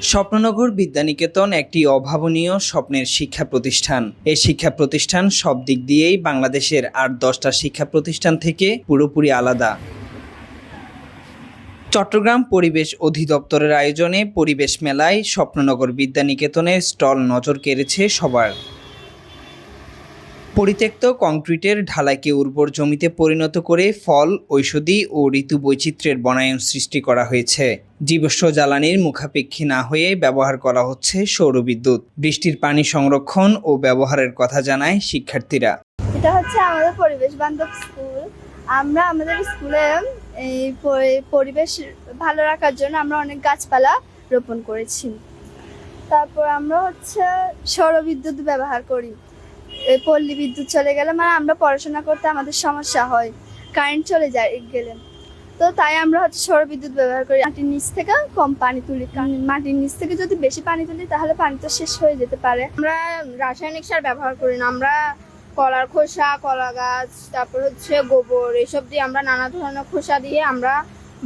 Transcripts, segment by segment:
স্বপ্ননগর বিদ্যানিকেতন একটি অভাবনীয় স্বপ্নের শিক্ষা প্রতিষ্ঠান। এই শিক্ষা প্রতিষ্ঠান সব দিক দিয়েই বাংলাদেশের আর দশটা শিক্ষা প্রতিষ্ঠান থেকে পুরোপুরি আলাদা। চট্টগ্রাম পরিবেশ অধিদপ্তরের আয়োজনে পরিবেশ মেলায় স্বপ্ননগর বিদ্যানিকেতনের স্টল নজর কেড়েছে সবার। পরিত্যক্ত কংক্রিটের ঢালাইকে উর্বর জমিতে পরিণত করে ফল, ঔষধি ও ঋতু বৈচিত্র্যের বনায়ন সৃষ্টি করা হয়েছে। জীবস্ব জ্বালানির মুখাপেক্ষী না হয়ে ব্যবহার করা হচ্ছে সৌরবিদ্যুৎ বৃষ্টির পানি সংরক্ষণ ও ব্যবহারের কথা জানায় শিক্ষার্থীরা। এটা হচ্ছে আমাদের পরিবেশ বান্ধব স্কুল। আমরা আমাদের স্কুলে এই পরিবেশ ভালো রাখার জন্য আমরা অনেক গাছপালা রোপণ করেছি। তারপর আমরা হচ্ছে সৌরবিদ্যুৎ ব্যবহার করি। পল্লী বিদ্যুৎ চলে গেলে মানে আমরা পড়াশোনা করতে আমাদের সমস্যা হয় কারেন্ট চলে যায় গেলে। তো তাই আমরা হচ্ছে সৌরবিদ্যুৎ ব্যবহার করি। মাটির নিচ থেকে কম পানি তুলি, কারণ মাটির নিচ থেকে যদি বেশি পানি তুলি তাহলে পানি তো শেষ হয়ে যেতে পারে। আমরা রাসায়নিক সার ব্যবহার করি না, আমরা কলার খোসা, কলা গাছ, তারপর হচ্ছে গোবর এইসব দিয়ে আমরা নানা ধরনের খোসা দিয়ে আমরা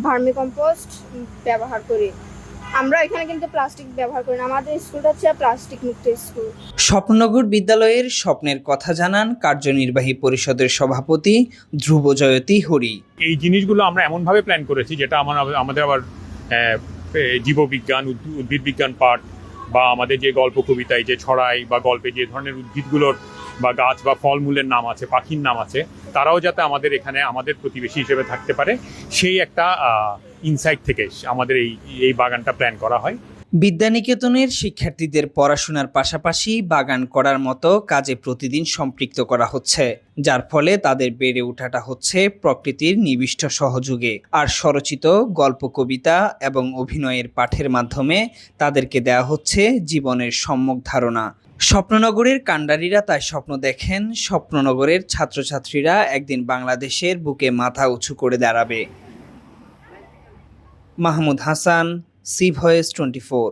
ভার্মি কম্পোস্ট ব্যবহার করি। আমরা এখানে কিন্তু প্লাস্টিক ব্যবহার করি না, আমাদের স্কুলটা হচ্ছে প্লাস্টিক মুক্ত স্কুল। স্বপ্ননগর বিদ্যালয়ের স্বপ্নের কথা জানান কার্যনির্বাহী পরিষদের সভাপতি ধ্রুব জয়তী হরি। এই জিনিসগুলো আমরা এমনভাবে প্ল্যান করেছি যেটা আমার আমাদের আবার জীববিজ্ঞান উদ্ভি- উদ্ভিদ বিজ্ঞান পাঠ বা আমাদের যে গল্প কবিতায় যে ছড়াই বা গল্পে যে ধরনের উদ্ভিদগুলোর বা গাছ বা ফলমূলের নাম আছে, পাখির নাম আছে, তারাও যাতে আমাদের এখানে, আমাদের প্রতিবেশী হিসেবে থাকতে পারে, সেই একটা ইনসাইট থেকে আমাদের এই এই বাগানটা প্ল্যান করা হয়। বিদ্যানিকেতনের শিক্ষার্থীদের পড়াশোনার পাশাপাশি বাগান করার মতো কাজে প্রতিদিন সম্পৃক্ত করা হচ্ছে, যার ফলে তাদের বেড়ে ওঠাটা হচ্ছে প্রকৃতির নিবিষ্ট সহযোগে। আর স্বরচিত গল্প, কবিতা এবং অভিনয়ের পাঠের মাধ্যমে তাদেরকে দেওয়া হচ্ছে জীবনের সম্যক ধারণা। স্বপ্ননগরের কাণ্ডারিরা তাই স্বপ্ন দেখেন, স্বপ্ননগরের ছাত্রছাত্রীরা একদিন বাংলাদেশের বুকে মাথা উঁচু করে দাঁড়াবে। Mahmud Hasan C voice twenty four.